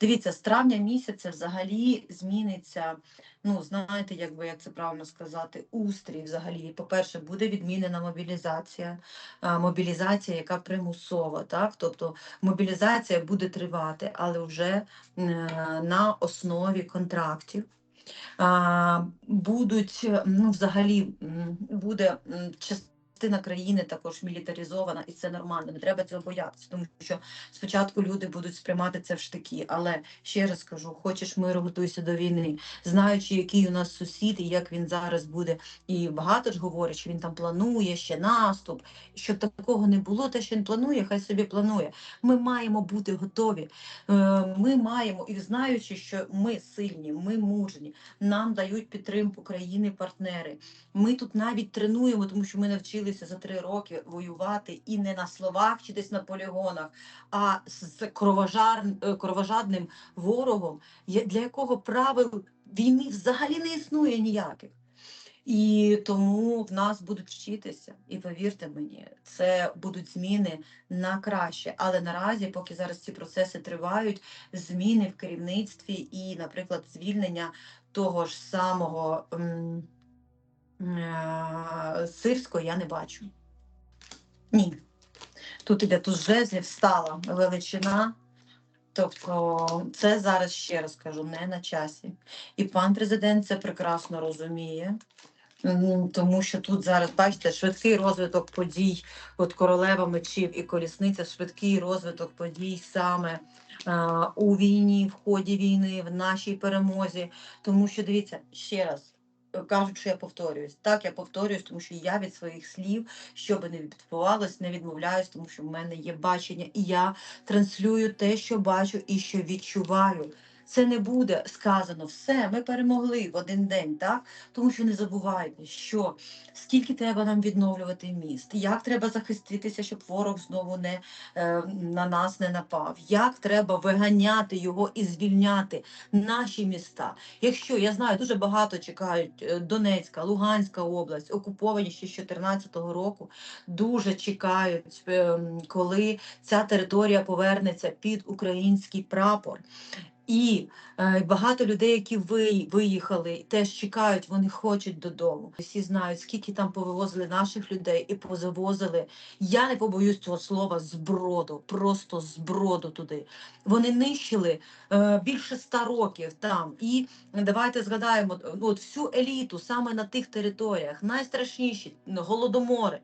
Дивіться, з травня місяця взагалі зміниться. Ну, знаєте, як би як це правильно сказати, устрій взагалі. По-перше, буде відмінена мобілізація, мобілізація, яка примусова, так? Тобто мобілізація буде тривати, але вже е, на основі контрактів. Будуть, ну, взагалі, буде м, частина країни також мілітаризована, і це нормально. Не треба цього боятися, тому що спочатку люди будуть сприймати це в штики. Але ще раз кажу: хочеш миру, готуйся до війни, знаючи, який у нас сусід і як він зараз буде. І багато ж говорять, що він там планує ще наступ. Щоб такого не було, те, що він планує, хай собі планує. Ми маємо бути готові. Е, Ми маємо, і знаючи, що ми сильні, ми мужні, нам дають підтримку країни-партнери. Ми тут навіть тренуємо, тому що ми навчилися за три роки воювати і не на словах чи десь на полігонах, а з кровожар, е, кровожадним ворогом, для якого правил війни взагалі не існує ніяких. І тому в нас будуть вчитися, і повірте мені, це будуть зміни на краще. Але наразі, поки зараз ці процеси тривають, зміни в керівництві і, наприклад, звільнення того ж самого м, Сирського я не бачу. Ні. Тут іде тут жезлів стала величина. Тобто, це зараз ще раз кажу, не на часі. І пан президент це прекрасно розуміє. Тому що тут зараз, бачите, швидкий розвиток подій, от королева мечів і колісниця, швидкий розвиток подій саме а, у війні, в ході війни, в нашій перемозі. Тому що дивіться ще раз. Е, Кажуть, що я повторююсь. Так, я повторююсь, тому що я від своїх слів, що би не відбувалось, не відмовляюсь, тому що в мене є бачення, і я транслюю те, що бачу і що відчуваю. Це не буде сказано все, ми перемогли в один день, так? Тому що не забувайте, що скільки треба нам відновлювати міст, як треба захиститися, щоб ворог знову не е, на нас не напав, як треба виганяти його і звільняти наші міста. Якщо я знаю, дуже багато чекають е, Донецька, Луганська область, окуповані ще з 2014 року, дуже чекають, е, коли ця територія повернеться під український прапор. І е, багато людей, які ви, виїхали, теж чекають, вони хочуть додому. Всі знають, скільки там повивозили наших людей і позавозили. Я не побоюсь цього слова зброду, просто зброду туди. Вони нищили е, більше ста років там. І давайте згадаємо ну, от всю еліту саме на тих територіях, найстрашніші голодомори.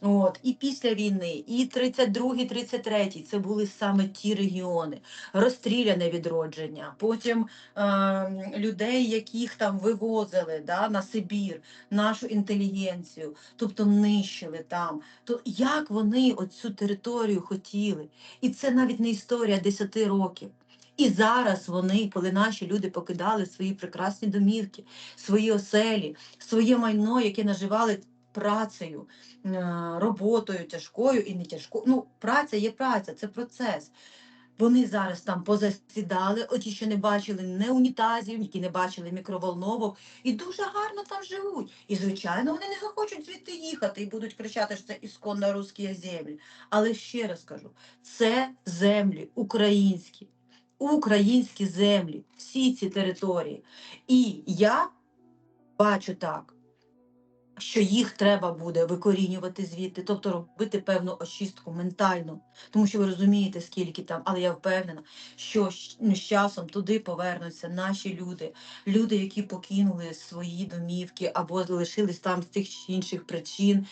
От і після війни, і 32-й, 33-й це були саме ті регіони, розстріляне відродження. Потім е, людей, яких там вивозили да, на Сибір, нашу інтелігенцію, тобто нищили там. То як вони оцю територію хотіли? І це навіть не історія 10 років. І зараз вони, коли наші люди покидали свої прекрасні домівки, свої оселі, своє майно, яке наживали працею, е, роботою тяжкою і не тяжкою. Ну, праця є праця, це процес. Вони зараз там позасідали, оті, що не бачили не унітазів, які не бачили мікроволновок, і дуже гарно там живуть. І, звичайно, вони не захочуть звідти їхати і будуть кричати, що це ісконно русські землі. Але ще раз кажу: це землі українські, українські землі, всі ці території. І я бачу так що їх треба буде викорінювати звідти, тобто робити певну очистку ментально, тому що ви розумієте, скільки там, але я впевнена, що ну, з часом туди повернуться наші люди, люди, які покинули свої домівки або залишились там з тих чи інших причин.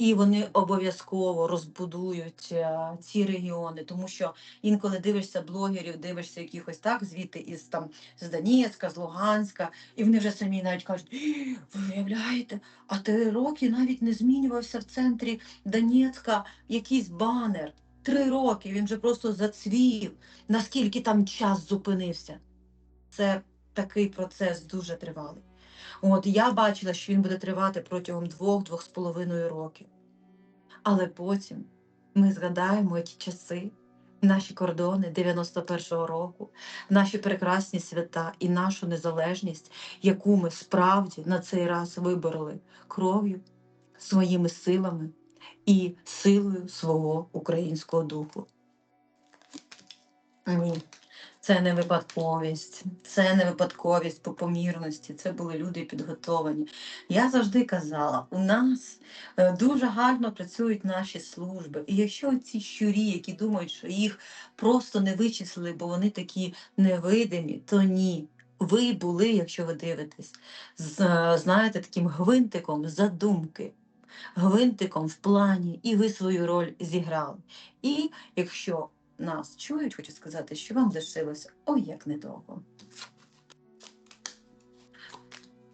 І вони обов'язково розбудують е, ці регіони, тому що інколи дивишся блогерів, дивишся якихось так звідти із там з Донецька, з Луганська, і вони вже самі навіть кажуть: «Ій, ви уявляєте, а три роки навіть не змінювався в центрі Донецька якийсь банер. Три роки він вже просто зацвів, наскільки там час зупинився. Це такий процес дуже тривалий. От я бачила, що він буде тривати протягом двох-двох з половиною років. Але потім ми згадаємо ті часи, наші кордони 91-го року, наші прекрасні свята і нашу незалежність, яку ми справді на цей раз вибороли кров'ю, своїми силами і силою свого українського духу. Ні. Це не випадковість, це не випадковість по помірності. Це були люди підготовані. Я завжди казала, у нас е, дуже гарно працюють наші служби. І якщо ці щурі, які думають, що їх просто не вичислили, бо вони такі невидимі, то ні. Ви були, якщо ви дивитесь, з, е, знаєте, таким гвинтиком задумки, гвинтиком в плані, і ви свою роль зіграли. І якщо нас чують, хочу сказати, що вам лишилося ой як недовго.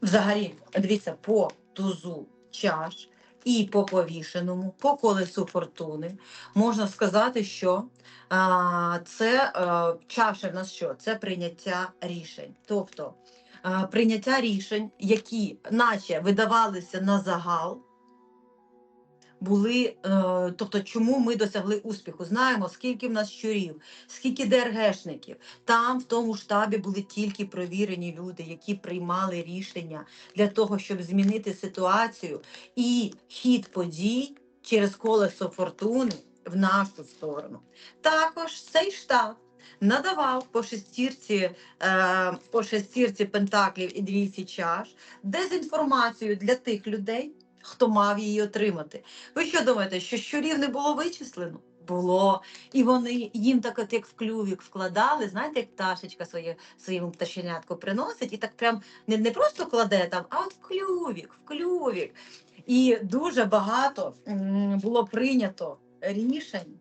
Взагалі, дивіться, по тузу чаш і по повішеному, по колесу фортуни, можна сказати, що а, це а, чаша в нас що? Це прийняття рішень. Тобто а, прийняття рішень, які наче видавалися на загал, були, е, тобто, чому ми досягли успіху? Знаємо, скільки в нас щурів, скільки ДРГшників. Там в тому штабі були тільки провірені люди, які приймали рішення для того, щоб змінити ситуацію і хід подій через колесо фортуни в нашу сторону. Також цей штаб. Надавав по шестірці, е, по шестірці пентаклів і двійці чаш дезінформацію для тих людей, хто мав її отримати. Ви що думаєте, що щурів не було вичислено? Було. І вони їм так от як в клювік вкладали, знаєте, як пташечка своє, своєму пташенятку приносить і так прям не, не просто кладе там, а от в клювік, в клювік. І дуже багато було прийнято рішень,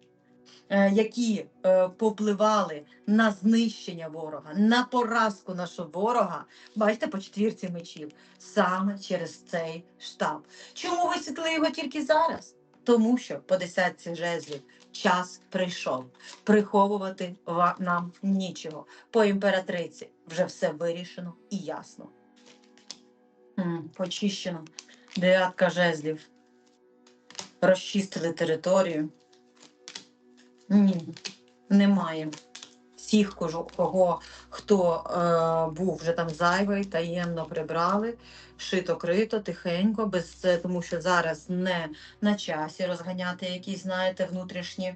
які е, попливали на знищення ворога, на поразку нашого ворога. Бачите, по четвірці мечів, саме через цей штаб. Чому висвітлили його тільки зараз? Тому що по десятці жезлів час прийшов. Приховувати нам нічого. По імператриці вже все вирішено і ясно. Почищено. Дев'ятка жезлів. Розчистили територію. Ні, немає. Всіх, кого, хто е, був вже там зайвий, таємно прибрали, шито крито, тихенько, без тому що зараз не на часі розганяти якісь, знаєте, внутрішні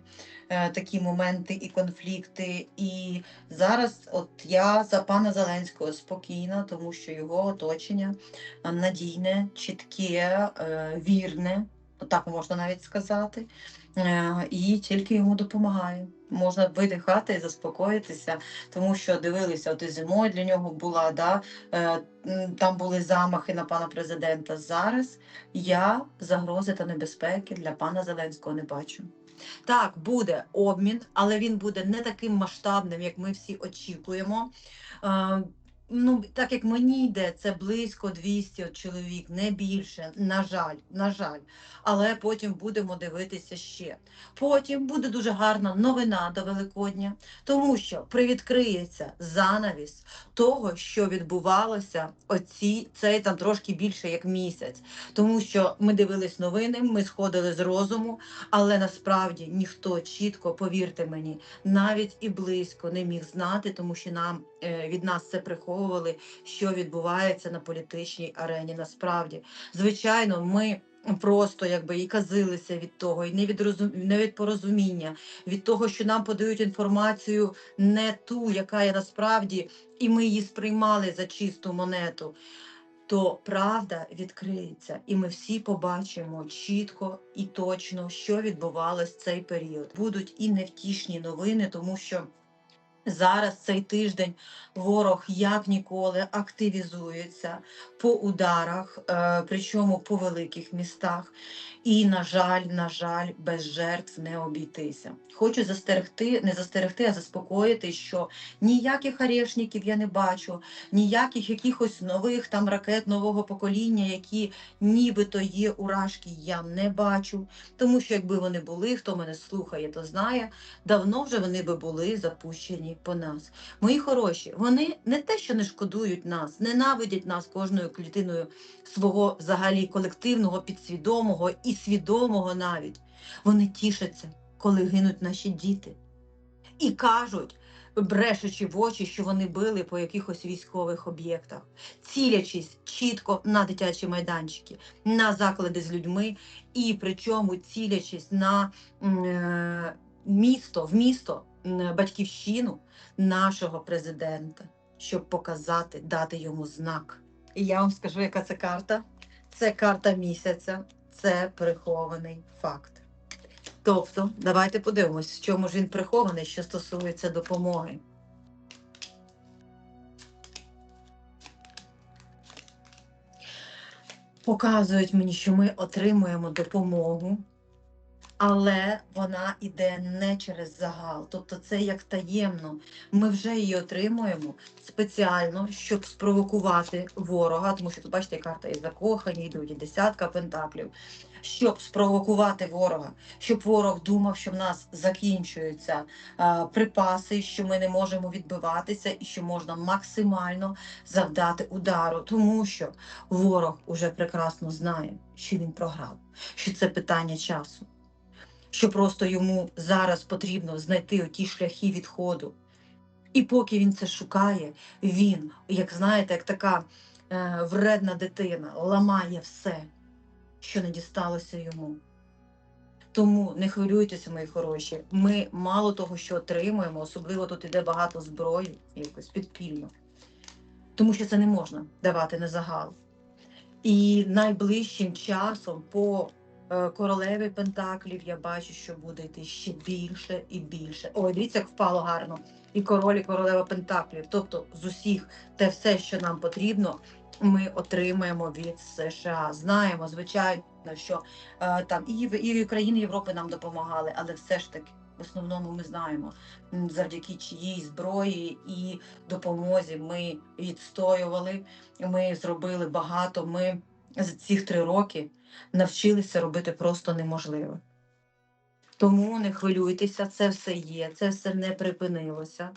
е, такі моменти і конфлікти. І зараз, от я за пана Зеленського спокійна, тому що його оточення е, надійне, чітке, е, вірне, так можна навіть сказати. Е, І тільки йому допомагає. Можна видихати і заспокоїтися, тому що дивилися, от і зимою для нього була, да, е, там були замахи на пана президента. Зараз я загрози та небезпеки для пана Зеленського не бачу. Так, буде обмін, але він буде не таким масштабним, як ми всі очікуємо. Ну, так як мені йде, це близько 200 чоловік, не більше. На жаль, на жаль. Але потім будемо дивитися ще. Потім буде дуже гарна новина до Великодня, тому що привідкриється занавіс того, що відбувалося оці цей там трошки більше як місяць. Тому що ми дивились новини, ми сходили з розуму, але насправді ніхто чітко, повірте мені, навіть і близько не міг знати, тому що нам від нас це приховували, що відбувається на політичній арені. Насправді, звичайно, ми. Просто якби і казилися від того, і не від розум... не від порозуміння, від того, що нам подають інформацію не ту, яка є насправді, і ми її сприймали за чисту монету. То правда відкриється, і ми всі побачимо чітко і точно, що відбувалось в цей період. Будуть і невтішні новини, тому що зараз цей тиждень ворог як ніколи активізується по ударах, е, причому по великих містах. І, на жаль, на жаль, без жертв не обійтися. Хочу застерегти, не застерегти, а заспокоїти, що ніяких арешників я не бачу, ніяких якихось нових там ракет нового покоління, які нібито є уражки, я не бачу. Тому що якби вони були, хто мене слухає, то знає, давно вже вони би були запущені по нас. Мої хороші, вони не те, що не шкодують нас, ненавидять нас кожною клітиною свого взагалі колективного, підсвідомого і свідомого навіть. Вони тішаться, коли гинуть наші діти. І кажуть, брешучи в очі, що вони били по якихось військових об'єктах, цілячись чітко на дитячі майданчики, на заклади з людьми, і причому цілячись на е, місто в місто, батьківщину нашого президента, щоб показати, дати йому знак. І я вам скажу, яка це карта. Це карта місяця, це прихований факт. Тобто, давайте подивимось, в чому ж він прихований, що стосується допомоги. Показують мені, що ми отримуємо допомогу, але вона йде не через загал. Тобто це як таємно. Ми вже її отримуємо спеціально, щоб спровокувати ворога, тому що тут бачите, карта і закохані і десятка пентаклів, щоб спровокувати ворога, щоб ворог думав, що в нас закінчуються а, припаси, що ми не можемо відбиватися і що можна максимально завдати удару, тому що ворог уже прекрасно знає, що він програв, що це питання часу. Що просто йому зараз потрібно знайти оті шляхи відходу. І поки він це шукає, він, як знаєте, як така е, вредна дитина, ламає все, що не дісталося йому. Тому не хвилюйтеся, мої хороші. Ми мало того, що отримуємо, особливо тут іде багато зброї, якось підпільно. Тому що це не можна давати на загал. І найближчим часом по е, королеві Пентаклів я бачу, що буде йти ще більше і більше. Ой, дивіться, як впало гарно. І король, і королева Пентаклів. Тобто з усіх те все, що нам потрібно, ми отримаємо від США. Знаємо, звичайно, що е, там і, і країни Європи нам допомагали, але все ж таки. В основному ми знаємо, завдяки чиїй зброї і допомозі ми відстоювали, ми зробили багато. Ми за ці три роки навчилися робити просто неможливе. Тому не хвилюйтеся, це все є, це все не припинилося.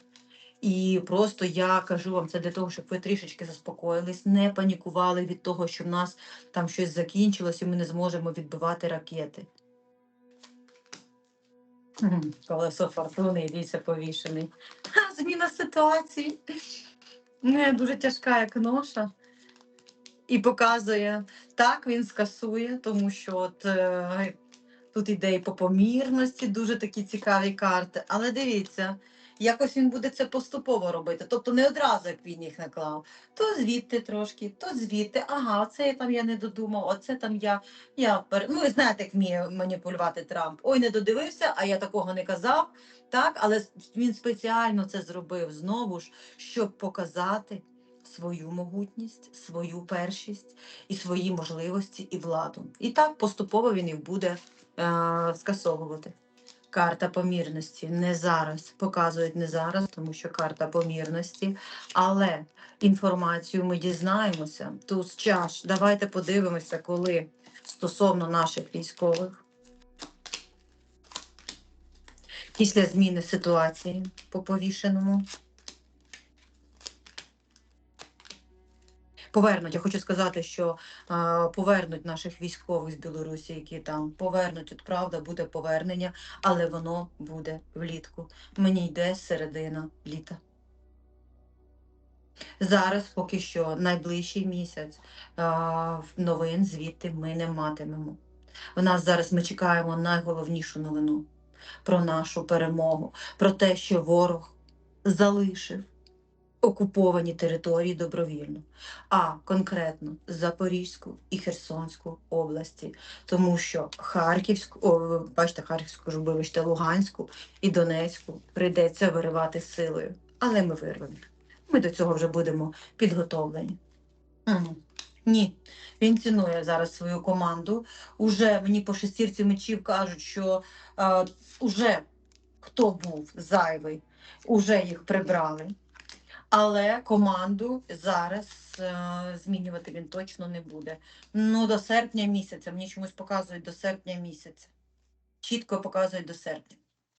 І просто я кажу вам це для того, щоб ви трішечки заспокоїлись, не панікували від того, що в нас там щось закінчилось, і ми не зможемо відбивати ракети. Колесо фортуни, дійся повішений. Зміна ситуації. Не, дуже тяжка як ноша. І показує, так, він скасує, тому що от, е, тут іде і по помірності, дуже такі цікаві карти. Але дивіться, якось він буде це поступово робити. Тобто не одразу, як він їх наклав. То звідти трошки, то звідти. Ага, це я там я не додумав, оце там я. я. Ну, ви знаєте, як вміє маніпулювати Трамп. Ой, не додивився, а я такого не казав. Так, але він спеціально це зробив знову ж, щоб показати свою могутність, свою першість і свої можливості і владу. І так поступово він їх буде е, скасовувати. Карта помірності не зараз показують не зараз, тому що карта помірності, але інформацію ми дізнаємося. Тут чаш. Давайте подивимося, коли стосовно наших військових. Після зміни ситуації по повішеному. Повернуть. Я хочу сказати, що е, повернуть наших військових з Білорусі, які там повернуть. От правда, буде повернення, але воно буде влітку. Мені йде середина літа. Зараз поки що найближчий місяць е, новин звідти ми не матимемо. В нас зараз ми чекаємо найголовнішу новину про нашу перемогу, про те, що ворог залишив окуповані території добровільно, а конкретно Запорізьку і Херсонську області, тому що Харківську, о, бачите, Харківську ж вибачте, Луганську і Донецьку прийдеться виривати силою, але ми вирвемо. Ми до цього вже будемо підготовлені. Ні, він цінує зараз свою команду. Уже мені по шестірці мечів кажуть, що е, уже хто був зайвий, уже їх прибрали. Але команду зараз е, змінювати він точно не буде. Ну, до серпня місяця. Мені чомусь показують до серпня місяця. Чітко показують до серпня.